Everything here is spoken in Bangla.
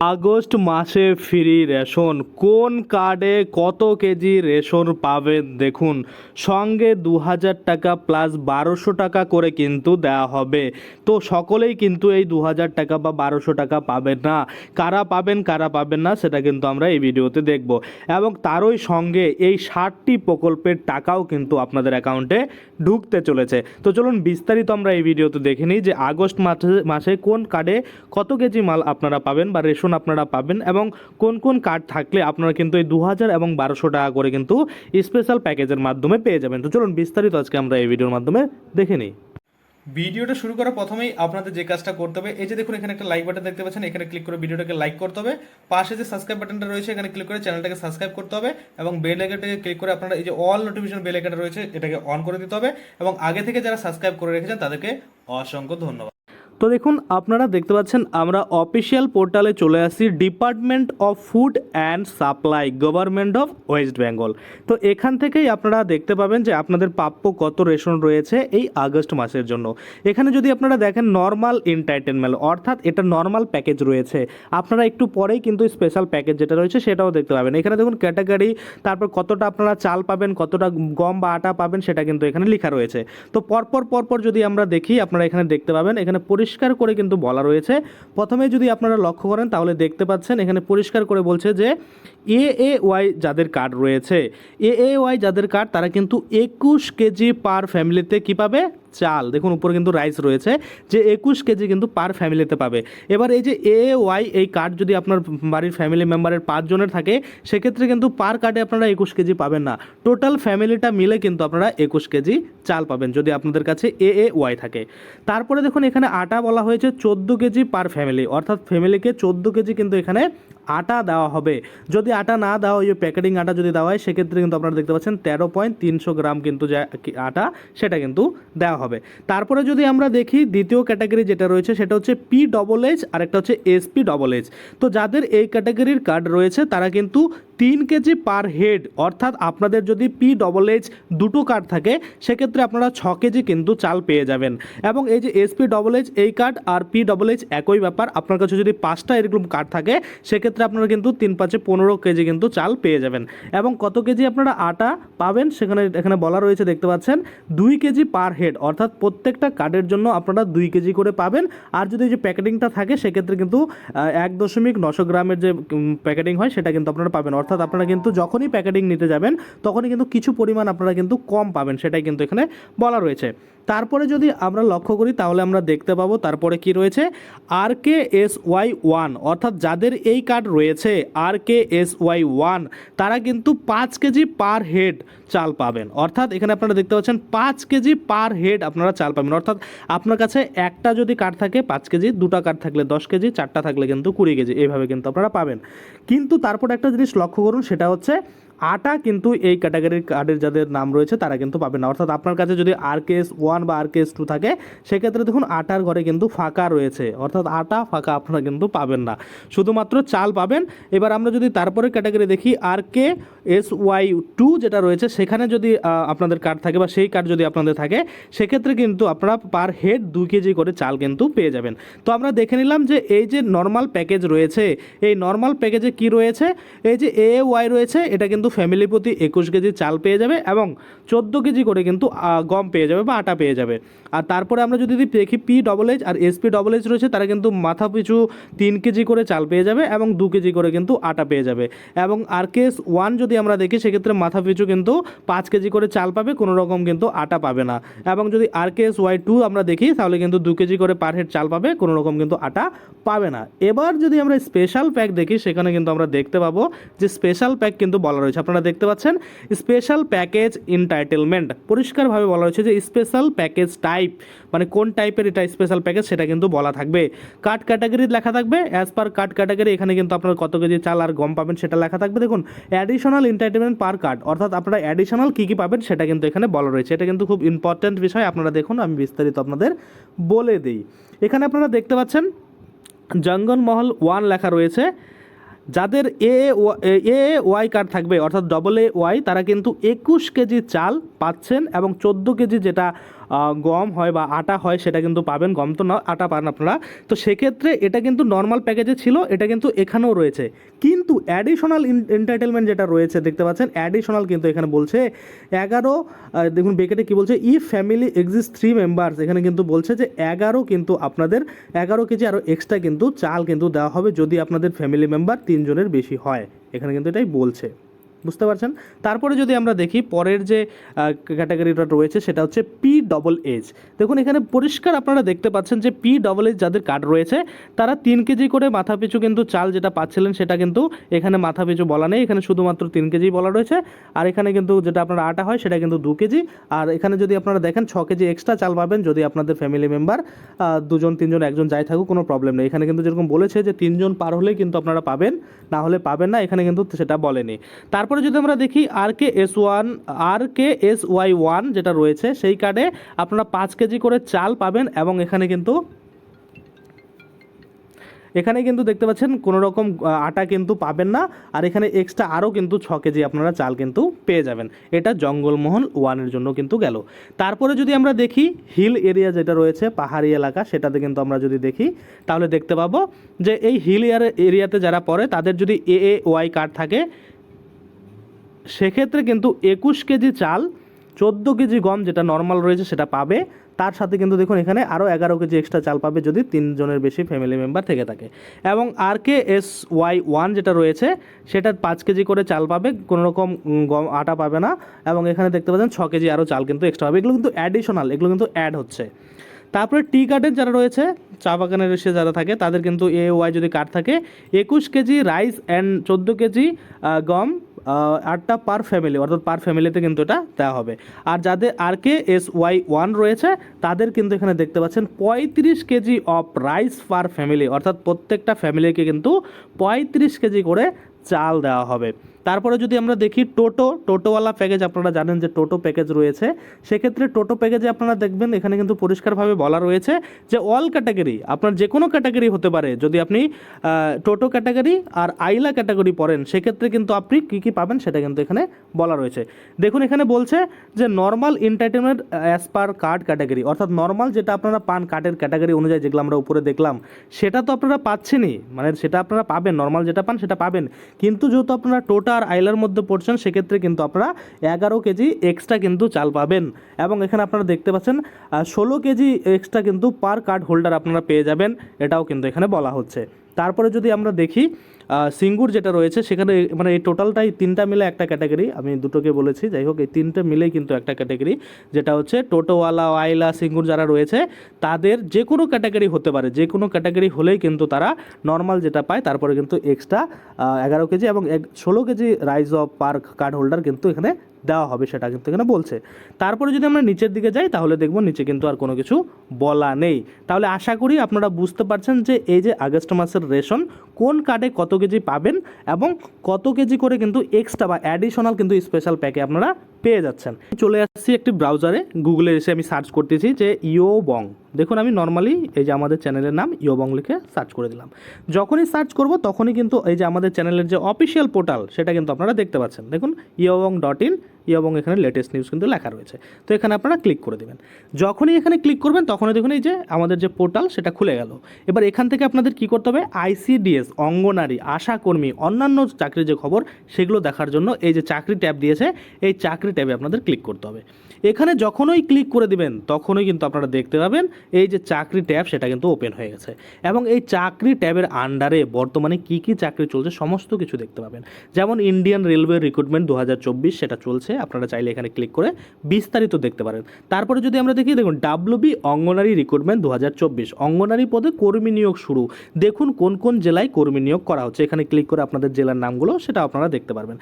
আগস্ট মাসে ফ্রি রেশন। কোন কার্ডে কত কেজি রেশন পাবেন দেখুন। সঙ্গে দু হাজার টাকা প্লাস বারোশো টাকা করে কিন্তু দেওয়া হবে। তো সকলেই কিন্তু এই দু হাজার টাকা বা বারোশো টাকা পাবেন না। কারা পাবেন কারা পাবেন না, সেটা কিন্তু আমরা এই ভিডিওতে দেখব। এবং তারই সঙ্গে এই ষাটটি প্রকল্পের টাকাও কিন্তু আপনাদের অ্যাকাউন্টে ঢুকতে চলেছে। তো চলুন বিস্তারিত আমরা এই ভিডিওতে দেখে নিই যে আগস্ট মাসে মাসে কোন কার্ডে কত কেজি মাল আপনারা পাবেন বা রেশন আপনারা পাবেন এবং কোন কোন কার্ড থাকলে আপনারা কিন্তু এই দু হাজার এবং বারোশো টাকা করে কিন্তু স্পেশাল প্যাকেজের মাধ্যমে পেয়ে যাবেন। তো চলুন বিস্তারিত আজকে আমরা এই ভিডিওর মাধ্যমে দেখে নিই। ভিডিওটা শুরু করার প্রথমেই আপনাদের যে কাজটা করতে হবে, এই যে দেখুন, এখানে একটা লাইক বাটন দেখতে পাচ্ছেন, এখানে ক্লিক করে ভিডিওটাকে লাইক করতে হবে। পাশে যে সাবস্ক্রাইব বাটনটা রয়েছে, এখানে ক্লিক করে চ্যানেলটাকে সাবস্ক্রাইব করতে হবে এবং বেল আইকনটাকে ক্লিক করে আপনারা এই যে অল নোটিফিকেশন বেল আইকনটা রয়েছে, এটাকে অন করে দিতে হবে এবং আগে থেকে যারা সাবস্ক্রাইব করে রেখেছেন, তাদেরকে অসংখ্য ধন্যবাদ। তো দেখুন, আপনারা দেখতে পাচ্ছেন আমরা অফিসিয়াল পোর্টালে চলে আসি department of food and supply, government of West Bengal. তো এখান থেকেই আপনারা দেখতে পাবেন যে আপনাদের প্রাপ্য কত রেশন রয়েছে এই আগস্ট মাসের জন্য। এখানে যদি আপনারা দেখেন নর্মাল এন্টারটেনমেন্ট অর্থাৎ এটা নর্মাল প্যাকেজ রয়েছে। আপনারা একটু পরেই কিন্তু স্পেশাল প্যাকেজ যেটা রয়েছে সেটাও দেখতে পাবেন। এখানে দেখুন ক্যাটাগরি তারপর কতটা আপনারা চাল পাবেন, কতটা গম বা আটা পাবেন সেটা কিন্তু এখানে লেখা রয়েছে। তো পরপর পরপর যদি আমরা দেখি, আপনারা এখানে দেখতে পাবেন, এখানে পরিষ্কার করে কিন্তু বলা রয়েছে। প্রথমে যদি আপনারা লক্ষ্য করেন, তাহলে দেখতে পাচ্ছেন, এখানে পরিষ্কার করে বলছে যে এ এ ওয়াই যাদের কার্ড রয়েছে এ এ ওয়াই যাদের কার্ড, তারা কিন্তু একুশ কেজি পার ফ্যামিলিতে কী পাবে? চাল, দেখুন উপরে কিন্তু রাইস রয়েছে, যে একুশ কেজি কিন্তু পার ফ্যামিলিতে পাবে। এবার এই যে এ ওয়াই এই কার্ড যদি আপনার বাড়ির ফ্যামিলি মেম্বারের পাঁচজনের থাকে, সেক্ষেত্রে কিন্তু পার কার্ডে আপনারা একুশ কেজি পাবেন না। টোটাল ফ্যামিলিটা মিলে কিন্তু আপনারা একুশ কেজি চাল পাবেন, যদি আপনাদের কাছে এ এ ওয়াই থাকে। তারপরে দেখুন এখানে আটা বলা হয়েছে, চোদ্দ কেজি পার ফ্যামিলি অর্থাৎ ফ্যামিলিকে চোদ্দ কেজি কিন্তু এখানে আটা দেওয়া হবে। যদি আটা না দেওয়া হয় প্যাকেটিং আটা যদি দেওয়া হয়, সেক্ষেত্রে কিন্তু আপনারা দেখতে পাচ্ছেন তেরো পয়েন্ট তিনশো গ্রাম কিন্তু যা আটা, সেটা কিন্তু দেওয়া হবে। তারপরে যদি আমরা দেখি দ্বিতীয় ক্যাটাগরি যেটা রয়েছে, সেটা হচ্ছে পি ডবল এইচ আর একটা হচ্ছে এসপি ডবল এইচ তো যাদের এই ক্যাটাগরির কার্ড রয়েছে, তারা কিন্তু তিন কেজি পার হেড অর্থাৎ আপনাদের যদি পি ডবল এইচ দুটো কার্ড থাকে, সেক্ষেত্রে আপনারা ছ কেজি কিন্তু চাল পেয়ে যাবেন। এবং এই যে এসপি ডবল এইচ এই কার্ড আর পি ডবল এইচ একই ব্যাপার। আপনার কাছে যদি পাঁচটা এরকম কার্ড থাকে, সেক্ষেত্রে আপনারা কিন্তু তিন পাঁচে পনেরো কেজি কিন্তু চাল পেয়ে যাবেন। এবং কত কেজি আপনারা আটা পাবেন, সেখানে, এখানে বলা রয়েছে, দেখতে পাচ্ছেন, দুই কেজি পার হেড অর্থাৎ প্রত্যেকটা কার্ডের জন্য আপনারা দুই কেজি করে পাবেন। আর যদি যে প্যাকেটিংটা থাকে, সেক্ষেত্রে কিন্তু এক দশমিক নশো গ্রামের যে প্যাকেটিং হয়, সেটা কিন্তু আপনারা পাবেন। অর্থাৎ আপনারা কিন্তু যখনই প্যাকেটিং নিতে যাবেন, তখনই কিন্তু কিছু পরিমাণ আপনারা কিন্তু কম পাবেন, সেটাই কিন্তু এখানে বলা রয়েছে। তারপরে যদি আমরা লক্ষ্য করি, তাহলে আমরা দেখতে পাবো তারপরে কি রয়েছে? R K S Y one অর্থাৎ যাদের এই কার্ড রয়েছে R K S Y one তারা কিন্তু পাঁচ কেজি পার হেড চাল পাবেন। অর্থাৎ এখানে আপনারা দেখতে পাচ্ছেন পাঁচ কেজি পার হেড আপনারা চাল পাবেন। অর্থাৎ আপনার কাছে একটা যদি কার্ড থাকে, পাঁচ কেজি, দুটা কার্ড থাকলে দশ কেজি, চারটা থাকলে কিন্তু কুড়ি কেজি, এইভাবে কিন্তু আপনারা পাবেন। কিন্তু তারপর একটা জিনিস লক্ষ্য করুন, সেটা হচ্ছে আটা কিন্তু এই ক্যাটাগরির কার্ডের যাদের নাম রয়েছে, তারা কিন্তু পাবে না। অর্থাৎ আপনার কাছে যদি আর কেস ওয়ান বা আর কেস টু থাকে, সেক্ষেত্রে দেখুন, আটার ঘরে কিন্তু ফাঁকা রয়েছে। অর্থাৎ আটা ফাঁকা আপনারা কিন্তু পাবেন না। শুধুমাত্র চাল পাবেন। এবার আমরা যদি তারপরে ক্যাটাগরি দেখি R K S Y two যেটা রয়েছে, সেখানে যদি আপনাদের কার্ড থাকে বা সেই কার্ড যদি আপনাদের থাকে, সেক্ষেত্রে কিন্তু আপনারা পার হেড দুই কেজি করে চাল কিন্তু পেয়ে যাবেন। তো আমরা দেখে নিলাম যে এই যে নর্মাল প্যাকেজ রয়েছে, এই নর্মাল প্যাকেজে কি রয়েছে? এই যে এ ওয়াই রয়েছে, এটা কিন্তু ফ্যামিলি প্রতি একুশ কেজি চাল পেয়ে যাবে এবং চোদ্দ কেজি করে কিন্তু গম পেয়ে যাবে বা আটা পেয়ে যাবে। আর তারপরে আমরা যদি দেখি পি ডবল এইচ আর এসপি ডবল এইচ রয়েছে, তারা কিন্তু মাথা পিছু তিন কেজি করে চাল পেয়ে যাবে এবং দু কেজি করে কিন্তু আটা পেয়ে যাবে। এবং আর কেস ওয়ান যদি আমরা দেখি, সেক্ষেত্রে মাথা পিছু কিন্তু পাঁচ কেজি করে চাল পাবে, কোনো রকম কিন্তু আটা পাবে না। এবং যদি আর কেস ওয়াই টু আমরা দেখি, তাহলে কিন্তু দু কেজি করে পার হেড চাল পাবে, কোনো রকম কিন্তু আটা পাবে না। এবার যদি আমরা স্পেশাল প্যাক দেখি, সেখানে কিন্তু আমরা দেখতে পাবো যে স্পেশাল প্যাক কিন্তু বলা রয়েছে। আপনারা দেখতে পাচ্ছেন স্পেশাল প্যাকেজ ইনটাইটেলমেন্ট পরিষ্কারভাবে বলা রয়েছে যে স্পেশাল প্যাকেজ টাইপ মানে কোন টাইপের এটা স্পেশাল প্যাকেজ সেটা কিন্তু বলা থাকবে। কার্ড ক্যাটাগরি লেখা থাকবে অ্যাজ পার কার্ড ক্যাটাগরি এখানে কিন্তু আপনার কত কেজি চাল আর গম পাবেন সেটা লেখা থাকবে। দেখুন অ্যাডিশনাল এন্টারটেনমেন্ট পার কার্ড অর্থাৎ আপনারা অ্যাডিশনাল কী কী পাবেন সেটা কিন্তু এখানে বলা রয়েছে। এটা কিন্তু খুব ইম্পর্ট্যান্ট বিষয়, আপনারা দেখুন, আমি বিস্তারিত আপনাদের বলে দিই। এখানে আপনারা দেখতে পাচ্ছেন জঙ্গলমহল ওয়ান লেখা রয়েছে যাদের এ এ ওয়াই কার্ড থাকবে, অর্থাৎ ডবল এ ওয়াই তারা কিন্তু একুশ কেজি চাল পাচ্ছেন এবং চোদ্দ কেজি যেটা গম হয় বা আটা হয় সেটা কিন্তু পাবেন, গম তো না, আটা পান আপনারা। তো সেক্ষেত্রে এটা কিন্তু নর্মাল প্যাকেজে ছিল, এটা কিন্তু এখানেও রয়েছে। কিন্তু অ্যাডিশনাল এন্টারটেনমেন্ট যেটা রয়েছে, দেখতে পাচ্ছেন অ্যাডিশনাল কিন্তু এখানে বলছে, এগারো দেখুন বেকেটে কি বলছে ই ফ্যামিলি এক্সিস্ট থ্রি মেম্বার্স এখানে কিন্তু বলছে যে এগারো কিন্তু আপনাদের, এগারো কেজি আরও এক্সট্রা কিন্তু চাল কিন্তু দেওয়া হবে যদি আপনাদের ফ্যামিলি মেম্বার তিনজনের বেশি হয়। এখানে কিন্তু এটাই বলছে। বুঝতে পারছেন? তারপরে যদি আমরা দেখি, পরের যে ক্যাটাগরিটা রয়েছে সেটা হচ্ছে পি ডবল এইচ দেখুন, এখানে পরিষ্কার আপনারা দেখতে পাচ্ছেন যে পি ডবল এইচ যাদের কার্ড রয়েছে, তারা তিন কেজি করে মাথা পিছু কিন্তু চাল যেটা পাচ্ছিলেন সেটা কিন্তু এখানে মাথা পিছু বলা নেই। এখানে শুধুমাত্র তিন কেজি বলা রয়েছে। আর এখানে কিন্তু যেটা আপনার আটা হয় সেটা কিন্তু দু কেজি। আর এখানে যদি আপনারা দেখেন, ছ কেজি এক্সট্রা চাল পাবেন যদি আপনাদের ফ্যামিলি মেম্বার দুজন, তিনজন, একজন যাই থাকুক, কোনো প্রবলেম নেই। এখানে কিন্তু যেরকম বলেছে যে তিনজন পার হলেই কিন্তু আপনারা পাবেন, না হলে পাবেন না, এখানে কিন্তু সেটা বলেনি। তারপরে যদি আমরা দেখি R K S one R K S Y one যেটা রয়েছে, সেই কার্ডে আপনারা পাঁচ কেজি করে চাল পাবেন এবং এখানে কিন্তু এখানে কিন্তু দেখতে পাচ্ছেন কোনো রকম আটা কিন্তু পাবেন না। আর এখানে এক্সট্রা আরও কিন্তু ছ কেজি আপনারা চাল কিন্তু পেয়ে যাবেন। এটা জঙ্গলমহল ওয়ানের জন্য কিন্তু গেল। তারপরে যদি আমরা দেখি হিল এরিয়া যেটা রয়েছে, পাহাড়ি এলাকা, সেটাতে কিন্তু আমরা যদি দেখি, তাহলে দেখতে পাবো যে এই হিল এরিয়াতে যারা পড়ে, তাদের যদি এ ওয়াই কার্ড থাকে সেক্ষেত্রে কিন্তু একুশ কেজি চাল, চোদ্দ কেজি গম যেটা নর্মাল রয়েছে সেটা পাবে। তার সাথে কিন্তু দেখুন এখানে আরও এগারো কেজি এক্সট্রা চাল পাবে যদি তিনজনের বেশি ফ্যামিলি মেম্বার থেকে থাকে। এবং R K S Y one যেটা রয়েছে, সেটা পাঁচ কেজি করে চাল পাবে, কোনো রকম গম, আটা পাবে না। এবং এখানে দেখতে পাচ্ছেন ছ কেজি আরও চাল কিন্তু এক্সট্রা পাবে। এগুলো কিন্তু অ্যাডিশনাল এগুলো কিন্তু অ্যাড হচ্ছে। তারপরে টি কার্ডের যারা রয়েছে, চা বাগানের এসে যারা থাকে, তাদের কিন্তু এ ওয়াই যদি কার্ড থাকে, একুশ কেজি রাইস অ্যান্ড চোদ্দ কেজি গম আটটা পার ফ্যামিলি অর্থাৎ পার ফ্যামিলিতে কিন্তু এটা দেওয়া হবে। আর যাদের R K S Y one রয়েছে, তাদের কিন্তু এখানে দেখতে পাচ্ছেন পঁয়ত্রিশ KG of rice per family অর্থাৎ প্রত্যেকটা ফ্যামিলিকে কিন্তু পঁয়ত্রিশ কেজি করে চাল দেওয়া হবে। তারপরে যদি আমরা দেখি টোটো, টোটোওয়ালা প্যাকেজ আপনারা জানেন যে টোটো প্যাকেজ রয়েছে। সেক্ষেত্রে টোটো প্যাকেজে আপনারা দেখবেন, এখানে কিন্তু পরিষ্কারভাবে বলা রয়েছে যে অল ক্যাটাগরি আপনার যে কোনো ক্যাটাগরি হতে পারে। যদি আপনি টোটো ক্যাটাগরি আর আইলা ক্যাটাগরি পড়েন, সেক্ষেত্রে কিন্তু আপনি কী কী পাবেন সেটা কিন্তু এখানে বলা রয়েছে। দেখুন, এখানে বলছে যে normal entertainment as per card category অর্থাৎ নর্মাল যেটা আপনারা পান কার্ডের ক্যাটাগরি অনুযায়ী, যেগুলো আমরা উপরে দেখলাম, সেটা তো আপনারা পাচ্ছেনই। মানে সেটা আপনারা পাবেন নর্মাল যেটা পান সেটা পাবেন। কিন্তু যেহেতু আপনারা টোটা আর আইলার মধ্যে পড়ছেন, সেক্ষেত্রে কিন্তু আপনারা এগারো কেজি এক্সট্রা কিন্তু চাল পাবেন। এবং এখানে আপনারা দেখতে পাচ্ছেন ষোলো কেজি এক্সট্রা কিন্তু পার কার্ড হোল্ডার আপনারা পেয়ে যাবেন, এটাও কিন্তু এখানে বলা হচ্ছে। তারপরে যদি আমরা দেখি সিঙ্গুর যেটা রয়েছে, সেখানে মানে এই টোটালটাই তিনটা মিলে একটা ক্যাটাগরি আমি দুটোকে বলেছি, যাই হোক, এই তিনটে মিলেই কিন্তু একটা ক্যাটাগরি যেটা হচ্ছে টোটোওয়ালা ওয়াইলা সিঙ্গুর যারা রয়েছে, তাদের যে কোনো ক্যাটাগরি হতে পারে, যে কোনো ক্যাটাগরি হলেই কিন্তু তারা নর্মাল যেটা পায়, তারপরে কিন্তু এক্সট্রা এগারো কেজি এবং এক, ষোলো KG rice of park card holder কিন্তু এখানে দেওয়া হবে সেটা কিন্তু এখানে বলছে। তারপরে যদি আমরা নিচের দিকে যাই, তাহলে দেখব নিচে কিন্তু আর কোনো কিছু বলা নেই। তাহলে আশা করি আপনারা বুঝতে পারছেন যে এই যে আগস্ট মাসের রেশন, কোন কার্ডে কত কেজি পাবেন এবং কত কেজি করে কিন্তু এক্সট্রা বা অ্যাডিশনাল কিন্তু স্পেশাল প্যাকে আপনারা পেয়ে যাচ্ছেন। চলে আসছি একটি ব্রাউজারে গুগলে এসে আমি সার্চ করতেছি যে ইও বং দেখুন, আমি নর্মালি এই যে আমাদের চ্যানেলের নাম ইয়োবং লিখে সার্চ করে দিলাম। যখনই সার্চ করব, তখনই কিন্তু এই যে আমাদের চ্যানেলের যে অফিসিয়াল পোর্টাল সেটা কিন্তু আপনারা দেখতে পাচ্ছেন। দেখুন ইয়োবং ডট ইন এবং এখানে লেটেস্ট নিউজ কিন্তু লেখা রয়েছে। তো এখানে আপনারা ক্লিক করে দেবেন। যখনই এখানে ক্লিক করবেন, তখনই দেখুন এই যে আমাদের যে পোর্টাল সেটা খুলে গেল। এবার এখান থেকে আপনাদের কি করতে হবে? আইসিডিএস অঙ্গনারী, আশাকর্মী, অন্যান্য চাকরির যে খবর, সেগুলো দেখার জন্য এই যে চাকরি ট্যাব দিয়েছে, এই চাকরি ট্যাবে আপনাদের ক্লিক করতে হবে। এখানে যখনই ক্লিক করে দিবেন, তখনই কিন্তু আপনারা দেখতে পাবেন এই যে চাকরি ট্যাব সেটা কিন্তু ওপেন হয়ে গেছে। এবং এই চাকরি ট্যাবের আন্ডারে বর্তমানে কি কি চাকরি চলছে, সমস্ত কিছু দেখতে পাবেন। যেমন ইন্ডিয়ান রেলওয়ে রিক্রুটমেন্ট দু হাজার চব্বিশ সেটা চলছে আপনারা চাইলে এখানে ক্লিক করে বিস্তারিত দেখতে পারেন। তারপরে যদি আমরা দেখি, দেখুন ডাব্লুবি অঙ্গনারী রিক্রুটমেন্ট দু হাজার চব্বিশ। অঙ্গনারী পদে কর্মী নিয়োগ শুরু। দেখুন কোন কোন জেলায় কর্মী নিয়োগ করা হচ্ছে। এখানে ক্লিক করে আপনাদের জেলার নামগুলো সেটা আপনারা দেখতে পারবেন।